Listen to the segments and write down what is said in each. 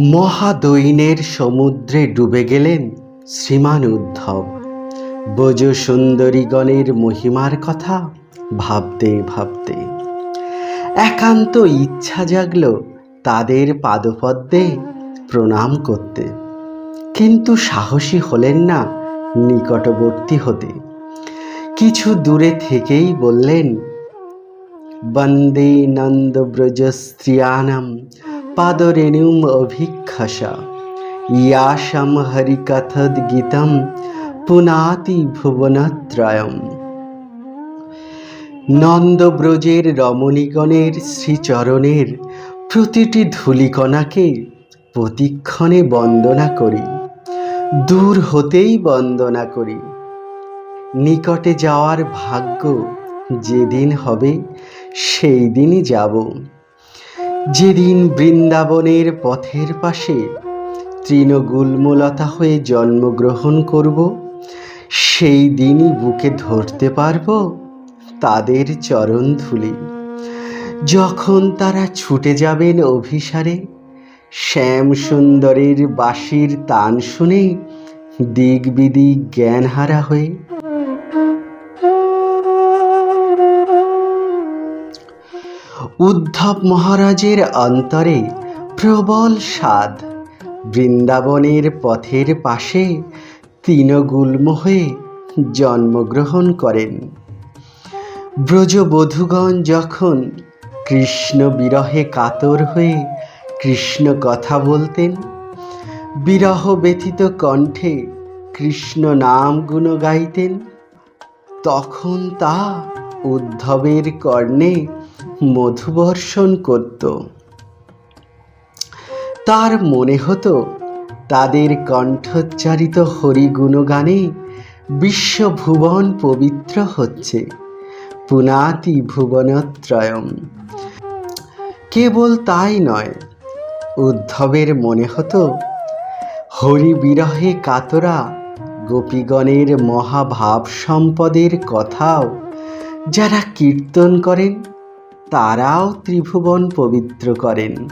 মহাদৈনের সমুদ্রে ডুবে গেলেন শ্রীমান উদ্ধব। বোজ সুন্দরীগণের মহিমার কথা ভাবতে ভাবতে। একান্ত ইচ্ছা জাগল তাদের পাদপদ্মে প্রণাম করতে। কিন্তু সাহসী হলেন না নিকটবর্তী হতে। কিছু দূরে থেকেই বললেন, বন্দে নন্দব্রজ স্ত্রিয়ানাম পাদরেণুম অভিক্ষসা। ইয়াসাম হরিকথদ গীতম পুনাতি ভুবনত্রয়ম। নন্দব্রজের রমণীগণের শ্রীচরণের প্রতিটি ধূলিকণাকে প্রতিক্ষণে বন্দনা করি। দূর হতেই বন্দনা করি। নিকটে যাওয়ার ভাগ্য যেদিন হবে সেই দিনই যাব। যেদিন বৃন্দাবনের পথের পাশে তৃণগুল্মলতা হয়ে জন্মগ্রহণ করব, সেই দিনই বুকে ধরতে পারব তাদের চরণ ধুলি। যখন তারা ছুটে যাবেন অভিসারে শ্যাম সুন্দরের বাঁশির তান শুনে দিক বিদিক জ্ঞানহারা হয়ে উদ্ধব মহারাজের অন্তরে প্রবল স্বাদ। বৃন্দাবনের পথের পাশে তৃণগুল্ম হয়ে জন্মগ্রহণ করেন। ব্রজবধূগণ যখন কৃষ্ণ বিরহে কাতর হয়ে কৃষ্ণ কথা বলতেন, বিরহ ব্যথিত কণ্ঠে কৃষ্ণ নাম গুণ গাইতেন, তখন তা উদ্ধবের কর্ণে মধুবর্ষণ করত। তার মনে হতো, তাদের কণ্ঠোচ্চারিত হরিগুণগানে বিশ্বভুবন পবিত্র হচ্ছে, পুনাতি ভুবনত্রয়ম। কেবল তাই নয়, উদ্ধবের মনে হতো হরি বিরহে কাতরা গোপীগণের মহাভাব সম্পদের কথাও যারা কীর্তন করেন তারাও ত্রিভুবন পবিত্র করেন।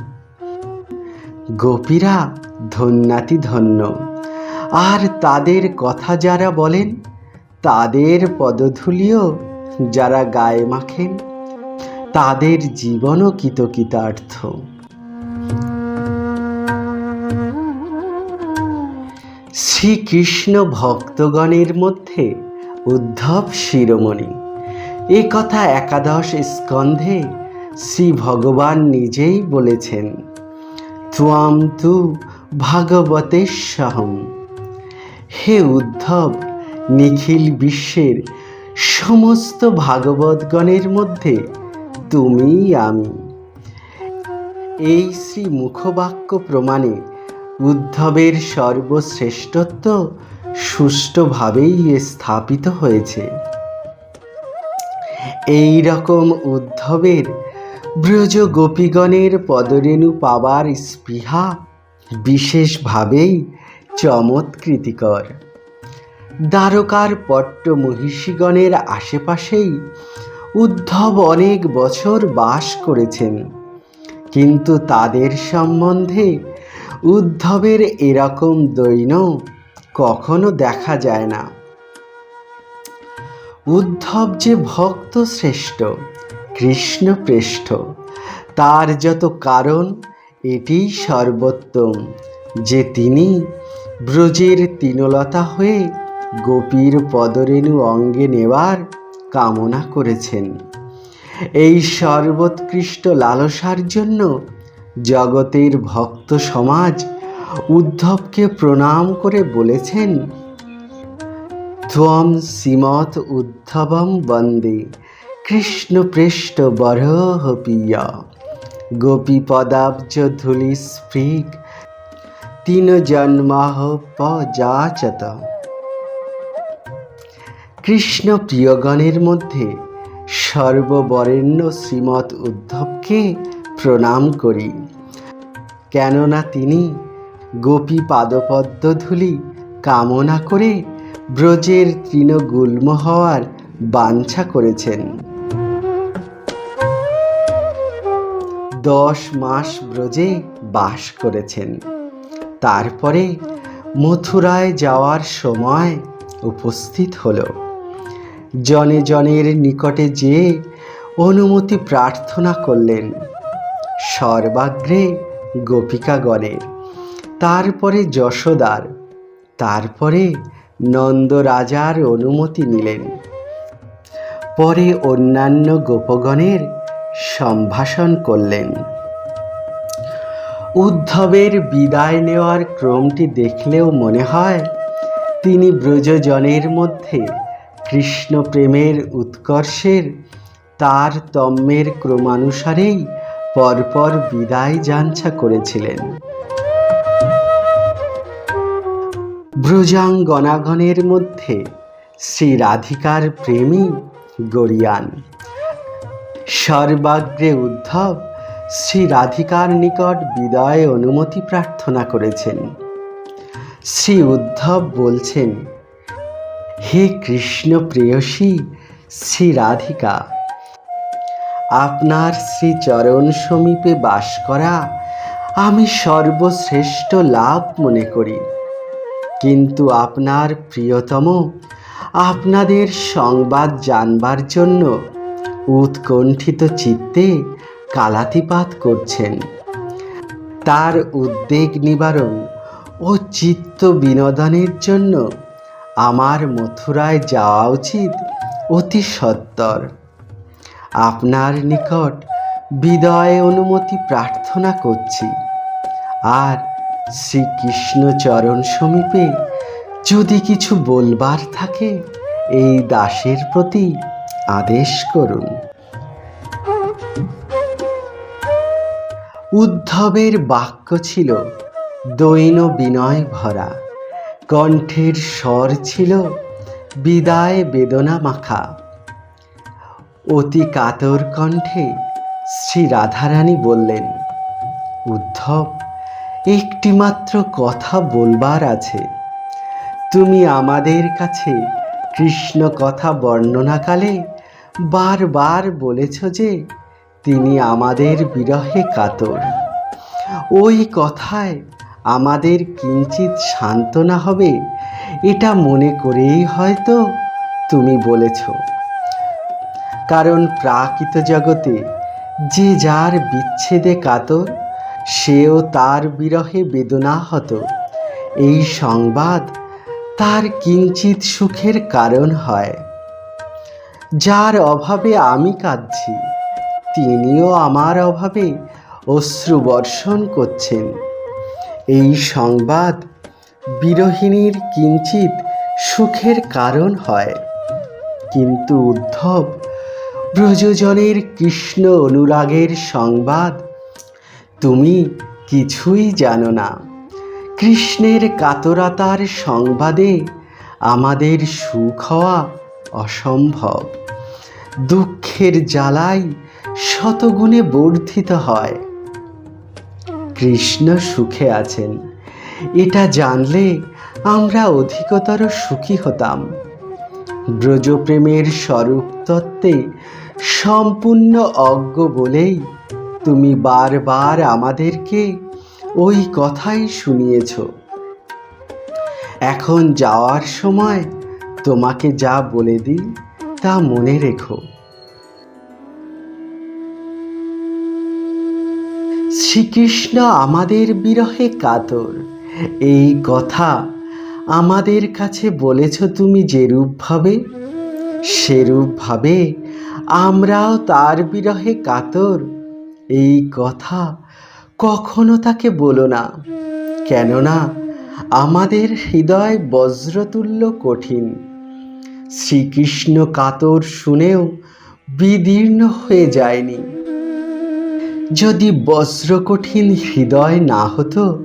গোপীরা ধন্যাতি ধন্য। আর তাদের কথা যারা বলেন, তাদের পদধূলিও যারা গায়ে মাখেন, তাদের জীবনও কৃতকৃতার্থ। শ্রীকৃষ্ণ ভক্তগণের মধ্যে উদ্ধব শিরোমণি। এ কথা একাদশ স্কন্ধে শ্রী ভগবান নিজেই বলেছেন। ত্বাম তু ভাগবতে সহম হে উদ্ধব, নিখিল বিশ্বের সমস্ত ভাগবতগণের মধ্যে তুমি আমি। এই শ্রী মুখবাক্য প্রমাণে উদ্ধবের সর্বশ্রেষ্ঠত্ব সুষ্ঠুভাবেই স্থাপিত হয়েছে। এই রকম উদ্ধবের ব্রজ গোপীগণের পদরেণু পাবার স্পৃহা বিশেষভাবেই চমৎকৃতিকর। দ্বারকার পট্ট মহিষীগণের আশেপাশেই উদ্ধব অনেক বছর বাস করেছেন। কিন্তু তাদের সম্বন্ধে উদ্ধবের এরকম দৈন কখনো দেখা যায় না। উদ্ধব যে ভক্ত শ্রেষ্ঠ, কৃষ্ণ প্রেষ্ঠ তার যত কারণ এটি সর্বোত্তম। যে তিনি ব্রজের তৃণলতা হয়ে গোপীর পদরেণু অঙ্গে নেওয়ার কামনা করেছেন। এই সর্বোৎকৃষ্ট লালসার জন্য জগতের ভক্ত সমাজ উদ্ধবকে প্রণাম করে বলেছেন ত্বম শ্রীমৎ উদ্ধবম বন্দে কৃষ্ণপৃষ্ঠ বরহ পিয়া গোপী পদাব্জ ধুলি স্ফৃগ তিন জন্মাহ পযাচত কৃষ্ণ প্রিয়গণের মধ্যে সর্ববরেণ্য শ্রীমৎ উদ্ধবকে প্রণাম করি। কেননা তিনি গোপী পাদপদ্মধূলি কামনা করে ব্রজের তৃণগুল্ম হওয়ার বাঞ্ছা করেছেন। দশ মাস ব্রজে বাস করেছেন। তারপরে মথুরায় যাওয়ার সময় উপস্থিত হল। জনে জনের নিকটে যেয়ে অনুমতি প্রার্থনা করলেন। সর্বাগ্রে গোপিকাগণের তারপরে যশোদার। তারপরে নন্দ রাজার অনুমতি নিলেন। পরে অন্যান্য গোপগণের সম্ভাষণ করলেন। উদ্ধবের বিদায় নেওয়ার ক্রমটি দেখলেও মনে হয়, তিনি ব্রজজনের মধ্যে কৃষ্ণ প্রেমের উৎকর্ষের তার তম্মের ক্রমানুসারেই পরপর বিদায় যাঞ্ছা করেছিলেন। ব্রজাঙ্গনাগণের মধ্যে শ্রী রাধিকার প্রেমী গরিয়ান সর্বাগ্রে উদ্ধব শ্রী রাধিকার নিকট বিদায় অনুমতি প্রার্থনা করেছেন। শ্রী উদ্ধব বলছেন, হে কৃষ্ণ প্রেয়সী শ্রী রাধিকা, আপনার শ্রী চরণ সমীপে বাস করা আমি সর্বশ্রেষ্ঠ লাভ মনে করি। কিন্তু আপনার প্রিয়তম, আপনাদের সংবাদ জানবার জন্য উৎকণ্ঠিত চিত্তে কালাতিপাত করছেন। তার উদ্বেগ নিবারণ ও চিত্ত বিনোদনের জন্য আমার মথুরায় যাওয়া উচিত অতি সত্বর। আপনার নিকট বিদয় অনুমতি প্রার্থনা করছি। আর শ্রীকৃষ্ণ চরণ সমীপে যদি কিছু বলবার থাকে, এই দাসের প্রতি আদেশ করুন। উদ্ধবের বাক্য ছিল, দৈন বিনয় ভরা। কণ্ঠের স্বর ছিল, বিদায় বেদনা মাখা। অতি কাতর কণ্ঠে শ্রী রাধারানী বললেন, উদ্ধব একটিমাত্র কথা বলবার আছে। তুমি আমাদের কাছে কৃষ্ণ কথা বর্ণনাকালে বারবার বলেছ যে তিনি আমাদের বিরহে কাতর। ওই কথায় আমাদের কিঞ্চিত সান্ত্বনা হবে, এটা মনে করেই হয়তো তুমি বলেছ। কারণ প্রাকৃত জগতে যে যার বিচ্ছেদে কাতর সেও তার বিরহে বেদনাহত। এই সংবাদ তার কিঞ্চিত সুখের কারণ হয়। যার অভাবে আমি কাঁদছি, তিনিও আমার অভাবে অশ্রু বর্ষণ করছেন। এই সংবাদ বিরহিণীর কিঞ্চিত সুখের কারণ হয়। কিন্তু উদ্ধব, ব্রজজনের কৃষ্ণ অনুরাগের সংবাদ তুমি কিছুই জানো না। কৃষ্ণের কাতরতার সংবাদে আমাদের সুখ হওয়া অসম্ভব। দুঃখের জ্বালাই শতগুণে বর্ধিত হয়। কৃষ্ণ সুখে আছেন। এটা জানলে আমরা অধিকতর সুখী হতাম। ব্রজপ্রেমের স্বরূপ তত্ত্বে সম্পূর্ণ অজ্ঞ বলেই তুমি বারবার আমাদেরকে ওই কথাই শুনিয়েছ। এখন যাওয়ার সময় তোমাকে যা বলে দিই, তা মনে রেখো। শ্রীকৃষ্ণ আমাদের বিরহে কাতর। এই কথা আমাদের কাছে বলেছ তুমি যেরূপভাবে সেরূপভাবে আমরাও তার বিরহে কাতর। এই কথা কখনো তাকে বলো না। কেননা আমাদের হৃদয় বজ্রতুল্য কঠিন। শ্রীকৃষ্ণ কাতর শুনেও বিদীর্ণ হয়ে যায়নি। যদি বজ্রকঠিন হৃদয় না হতো,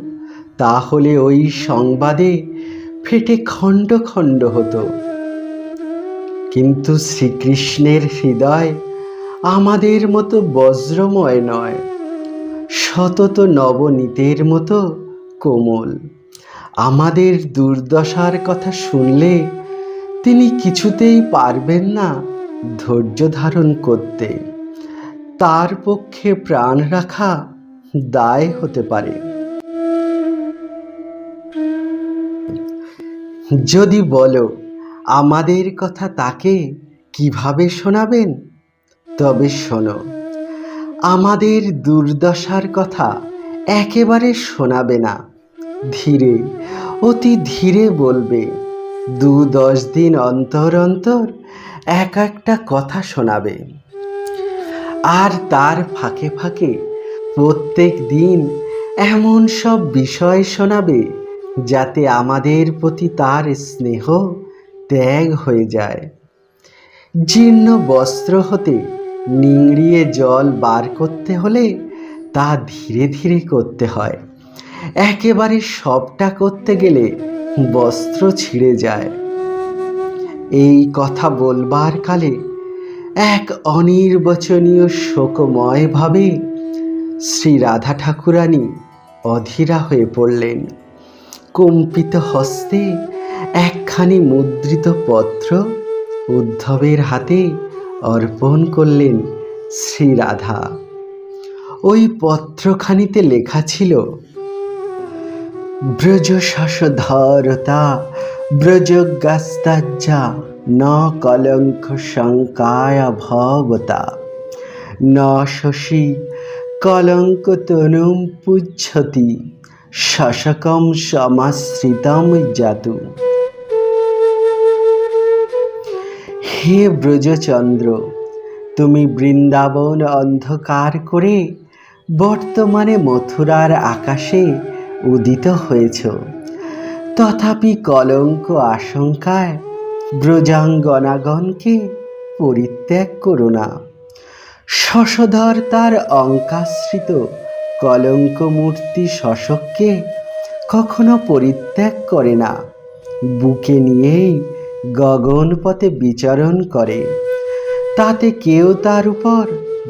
তাহলে ওই সংবাদে ফেটে খণ্ড খণ্ড হতো। কিন্তু শ্রীকৃষ্ণের হৃদয় আমাদের মতো বজ্রময় নয় শতত নবনীতের মতো কোমল। আমাদের দুর্দশার কথা শুনলে তিনি কিছুতেই পারবেন না ধৈর্য ধারণ করতে। তার পক্ষে প্রাণ রাখা দায় হতে পারে। যদি বলো, আমাদের কথা তাকে কীভাবে শোনাবেন? তবে শোনো, আমাদের দুর্দশার কথা একেবারে শোনাবে না। ধীরে, অতি ধীরে বলবে, দু দশ দিন অন্তর অন্তর এক একটা কথা শোনাবে। আর তার ফাঁকে ফাঁকে প্রত্যেক দিন এমন সব বিষয় শোনাবে, যাতে আমাদের প্রতি তার স্নেহ ত্যাগ হয়ে যায়। জীর্ণ বস্ত্র হতে নিংড়িয়ে জল বার করতে হলে তা ধীরে ধীরে করতে হয়। একেবারে সবটা করতে গেলে বস্ত্র ছিঁড়ে যায়। এই কথা বলবার কালে এক অনির্বচনীয় শোকময় ভাবে শ্রী রাধা ঠাকুরানী অধীরা হয়ে পড়লেন। কম্পিত হস্তে একখানি মুদ্রিত পত্র উদ্ধবের হাতে অর্পণ করলেন শ্রী রাধা। ওই পত্রখানিতে লেখা ছিল ব্রজ শাসধরতা ব্রজগাস্তাজ্জা ন কলঙ্ক শঙ্কায় ভবতা। ন শশী কলঙ্ক তনুম পুচ্ছতি শশকম সমাশ্রিতম জাতু। হে ব্রজচন্দ্র, তুমি বৃন্দাবন অন্ধকার করে বর্তমানে মথুরার আকাশে উদিত হয়েছ। তথাপি কলঙ্ক আশঙ্কায় ব্রজাঙ্গনাগণকে পরিত্যাগ করো না। শশধর তার অঙ্কাশ্রিত কলঙ্ক মূর্তি শশককে কখনো পরিত্যাগ করে না। বুকে নিয়েই গগনপথে বিচরণ করে। তাতে কেউ তার উপর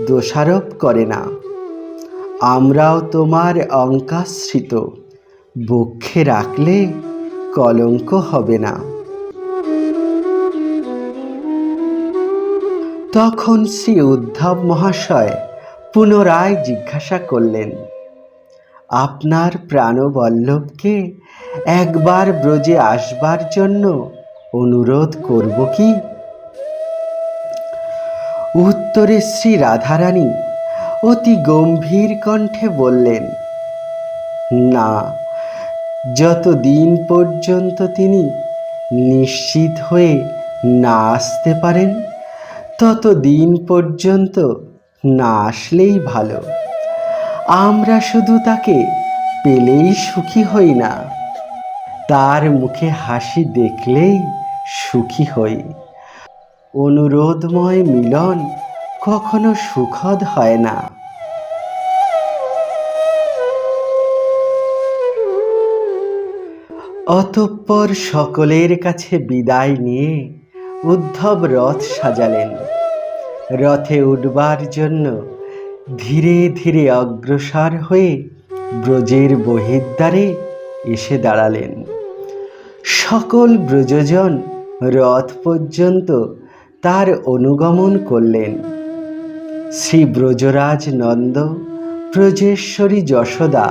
দোষারোপ করে না। আমরাও তোমার অঙ্কাশ্রিত বক্ষে রাখলে কলঙ্ক হবে না। তখন শ্রী উদ্ধব মহাশয় পুনরায় জিজ্ঞাসা করলেন, আপনার প্রাণবল্লভকে একবার ব্রজে আসবার জন্য অনুরোধ করব কি? উত্তরে শ্রী রাধারানী অতি গম্ভীর কণ্ঠে বললেন, না, যতদিন পর্যন্ত তিনি নিশ্চিত হয়ে না আসতে পারেন তত দিন পর্যন্ত না আসলেই ভালো। আমরা শুধু তাকে পেলেই সুখী হই না। তার মুখে হাসি দেখলেই সুখী হই। অনুরোধময় মিলন কখনো সুখদ হয় না। অতঃপর সকলের কাছে বিদায় নিয়ে উদ্ধব রথ সাজালেন। রথে উঠবার জন্য ধীরে ধীরে অগ্রসর হয়ে ব্রজের বহির্দ্বারে এসে দাঁড়ালেন। সকল ব্রজজন রথ পর্যন্ত তার অনুগমন করলেন। শ্রী ব্রজরাজ নন্দ, ব্রজেশ্বরী যশোদা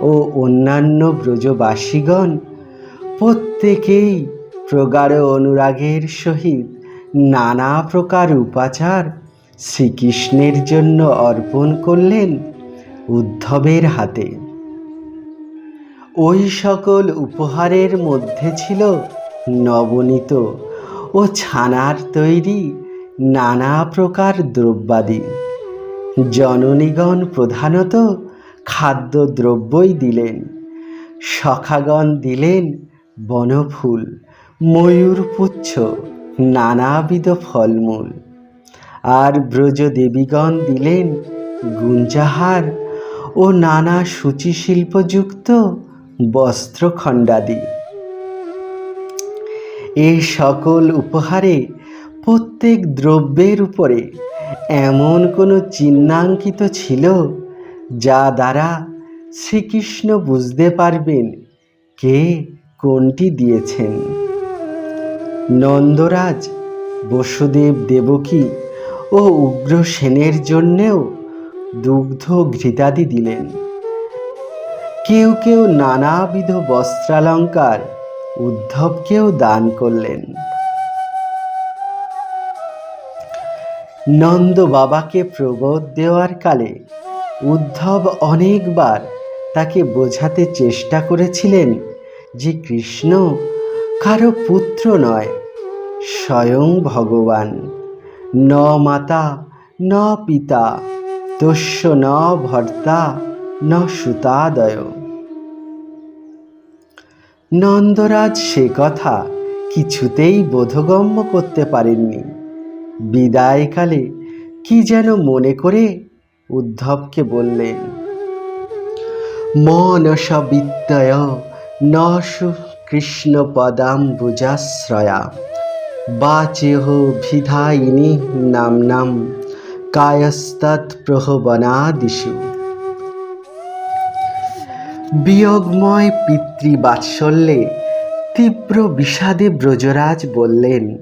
ও অন্যান্য ব্রজবাসীগণ প্রত্যেকেই প্রগাঢ় অনুরাগের সহিত নানা প্রকার উপাচার শ্রীকৃষ্ণের জন্য অর্পণ করলেন উদ্ধবের হাতে। ওই সকল উপহারের মধ্যে ছিল নবনীত ও ছানার তৈরি নানা প্রকার দ্রব্যাদি। জননীগণ প্রধানত খাদ্যদ্রব্যই দিলেন। সখাগণ দিলেন বনফুল ময়ূরপুচ্ছ নানাবিধ ফলমূল। আর ব্রজদেবীগণ দিলেন গুঞ্জাহার ও নানা সূচিশিল্পযুক্ত বস্ত্রখণ্ডাদি। এই সকল উপহারে, প্রত্যেক দ্রব্যের উপরে এমন কোনো চিহ্নাঙ্কিত ছিল যা দ্বারা শ্রীকৃষ্ণ বুঝতে পারবেন কে কোনটি দিয়েছেন। নন্দরাজ বসুদেব দেবকী ও উগ্রসেনের জন্যেও দুগ্ধ ঘৃতাদি দিলেন। কেউ কেউ নানাবিধ বস্ত্রালঙ্কার উদ্ধবকেও দান করলেন। নন্দ বাবাকে প্রবোধ দেওয়ার কালে উদ্ধব অনেকবার তাকে বোঝাতে চেষ্টা করেছিলেন যে কৃষ্ণ কারও পুত্র নয়, স্বয়ং ভগবান। ন মাতা, ন পিতা, তস্য ন ভর্তা, ন সুতাদয়। নন্দরাজ সে কথা কিছুতেই বোধগম্য করতে পারেননি। বিদায়কালে কি যেন মনে করে উদ্ধবকে বললেন মনস ন কৃষ্ণ পদাম্বুজাশ্রয়া বাচেহ ভিধায়িনী নামনাম কায়স্তৎ প্রহবনাদিষু। বিয়োগময় পিতৃবাৎসল্যে তীব্র বিষাদে ব্রজরাজ বললেন,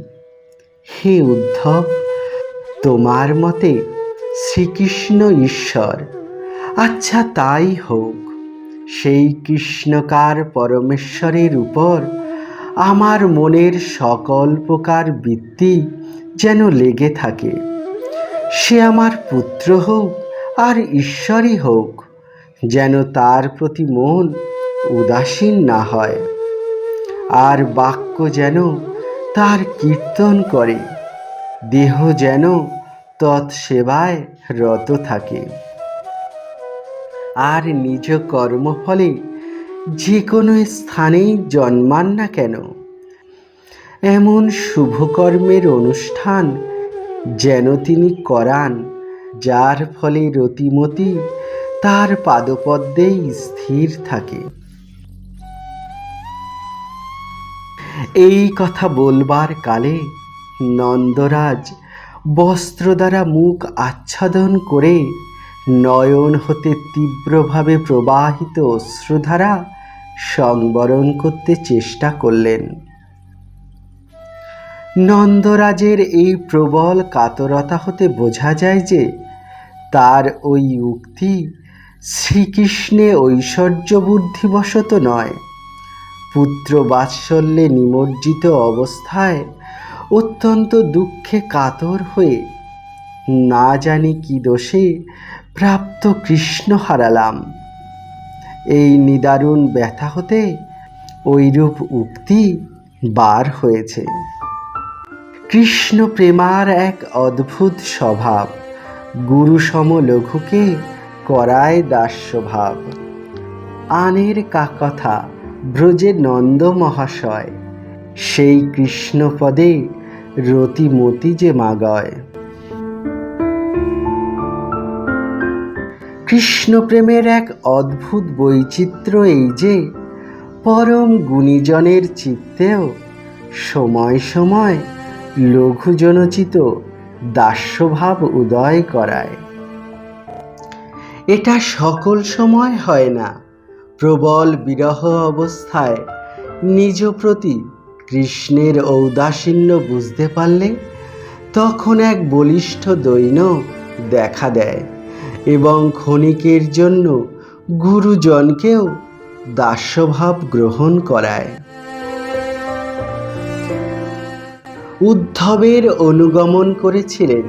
হে উদ্ধব, তোমার মতে শ্রীকৃষ্ণ ঈশ্বর আচ্ছা তাই হোক, সেই কৃষ্ণকার পরমেশ্বরের উপর আমার মনের সকল প্রকার বৃত্তি যেন লেগে থাকে। সে আমার পুত্র হোক আর ঈশ্বরই হোক যেন তার প্রতি মন উদাসীন না হয়। আর বাক্য যেন তার কীর্তন করে। দেহ যেন তৎসেবায় রত থাকে। আর নিজ কর্মফলে যে কোনো স্থানেই জন্মান না কেন। এমন শুভকর্মের অনুষ্ঠান যেন তিনি করান, যার ফলে রতিমতি তার পাদপদ্মেই স্থির থাকে। এই কথা বলবার কালে নন্দরাজ বস্ত্র দ্বারা মুখ আচ্ছাদন করে নয়ন হতে তীব্রভাবে প্রবাহিত অশ্রুধারা সংবরণ করতে চেষ্টা করলেন। নন্দরাজের এই প্রবল কাতরতা হতে বোঝা যায় যে তার ওই উক্তি শ্রীকৃষ্ণে ঐশ্বর্য বুদ্ধিবশত নয়। পুত্র বাৎসল্যে নিমজ্জিত অবস্থায় অত্যন্ত দুঃখে কাতর হয়ে না জানি কি দোষে প্রাপ্ত কৃষ্ণ হারালাম। এই নিদারুণ ব্যথা হতে ঐরূপ উক্তি বার হয়েছে। কৃষ্ণ প্রেমার এক অদ্ভুত স্বভাব, গুরুসম লঘুকে করায় দাস্যভাব। আনের কাকথা ব্রজে নন্দ মহাশয়, সেই কৃষ্ণপদে রতিমতি যে মাগয়। কৃষ্ণপ্রেমের এক অদ্ভুত বৈচিত্র্য এই যে, পরম গুণীজনের চিত্তেও সময় সময় লঘুজনচিত দাস্যভাব উদয় করায়। এটা সকল সময় হয় না। প্রবল বিরহ অবস্থায় নিজ প্রতি কৃষ্ণের ঔদাসীন্য বুঝতে পারলে তখন এক বলিষ্ঠ দৈন্য দেখা দেয় এবং ক্ষণিকের জন্য গুরুজনকেও দাস্যভাব গ্রহণ করায়। উদ্ধবের অনুগমন করেছিলেন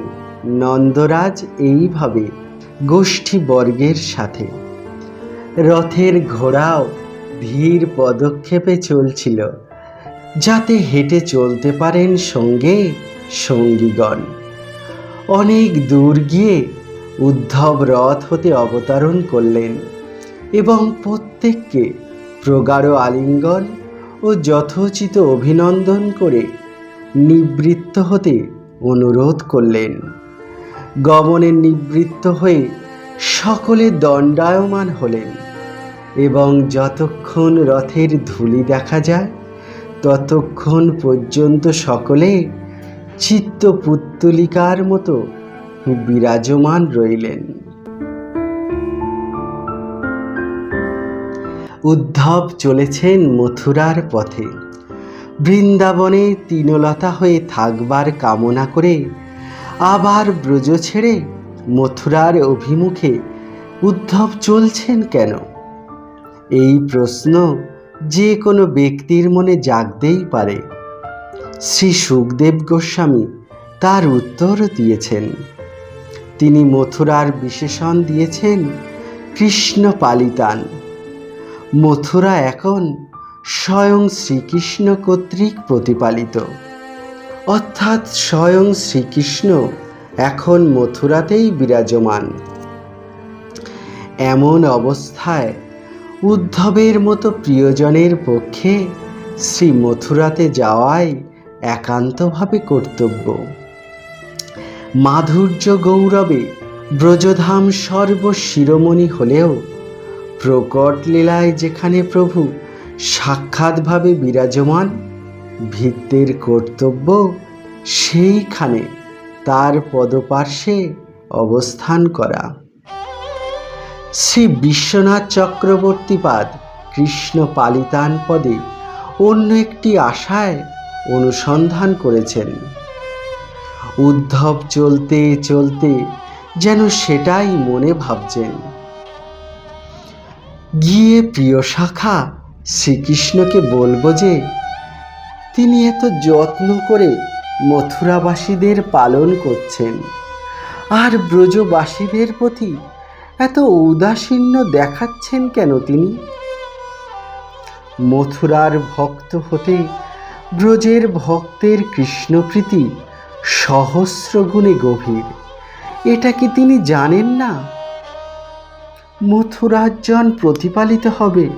নন্দরাজ এইভাবে। গোষ্ঠীবর্গের সাথে। রথের ঘোড়াও ধীর পদক্ষেপে চলছিল, যাতে হেঁটে চলতে পারেন সঙ্গে সঙ্গীগণ। অনেক দূর গিয়ে উদ্ধব রথ হতে অবতরণ করলেন এবং প্রত্যেককে প্রগাঢ় আলিঙ্গন ও যথোচিত অভিনন্দন করে নিবৃত্ত হতে অনুরোধ করলেন। গমনে নিবৃত্ত হয়ে সকলে দণ্ডায়মান হলেন। এবং যতক্ষণ রথের ধুলি দেখা যায়, ততক্ষণ পর্যন্ত সকলে চিত্ত পুত্তলিকার মতো বিরাজমান রইলেন। উদ্ধব চলেছেন মথুরার পথে। বৃন্দাবনে তৃণলতা হয়ে থাকবার কামনা করে আবার ব্রজ ছেড়ে মথুরার অভিমুখে উদ্ধব চলছেন কেন? এই প্রশ্ন যে কোনো ব্যক্তির মনে জাগতেই পারে। শ্রী সুখদেব গোস্বামী তার উত্তর দিয়েছেন। তিনি মথুরার বিশেষণ দিয়েছেন কৃষ্ণ পালিতান। মথুরা এখন স্বয়ং শ্রীকৃষ্ণ কর্তৃক প্রতিপালিত। অর্থাৎ স্বয়ং শ্রীকৃষ্ণ এখন মথুরাতেই বিরাজমান। এমন অবস্থায় উদ্ধবের মতো প্রিয়জনের পক্ষে শ্রী মথুরাতে যাওয়াই একান্তভাবে কর্তব্য। মাধুর্য গৌরবে ব্রজধাম সর্বশিরোমণি হলেও প্রকট লীলায় যেখানে প্রভু সাক্ষাৎভাবে বিরাজমান ভিত্তির কর্তব্য সেইখানে তার পদপার্শ্বে অবস্থান করা। শ্রী বিশ্বনাথ চক্রবর্তীপাদ কৃষ্ণ পালিতান পদে অন্য একটি আশায় অনুসন্ধান করেছেন। উদ্ধব চলতে চলতে যেন সেটাই মনে ভাবছেন। গিয়ে প্রিয় শাখা শ্রীকৃষ্ণকে বলব যে তিনি এত যত্ন করে মথুরাবাসীদের পালন করছেন। আর ব্রজবাসীদের প্রতি এত উদাসীন্য দেখাচ্ছেন কেন তিনি? মথুরার ভক্ত হতে ব্রজের ভক্তের কৃষ্ণপ্রীতি সহস্র গুণে গভীর। এটা কি তিনি জানেন না? মথুরার জন প্রতিপালিত হবে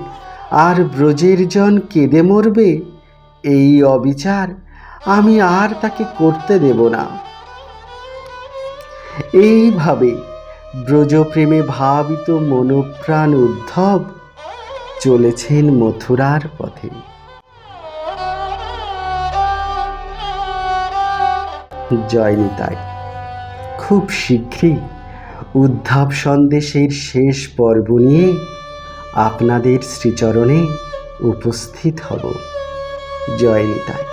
আর ব্রজের জন কেঁদে মরবে? এই অবিচার আমি আর তাকে করতে দেব না। এইভাবে ব্রজপ্রেমে ভাবিত মনোপ্রাণ উদ্ধব চলেছেন মথুরার পথে। জয় নিতাই। খুব শীঘ্রই উদ্ধব সন্দেশের শেষ পর্ব নিয়ে আপনাদের শ্রীচরণে উপস্থিত হব। জয় নিতাই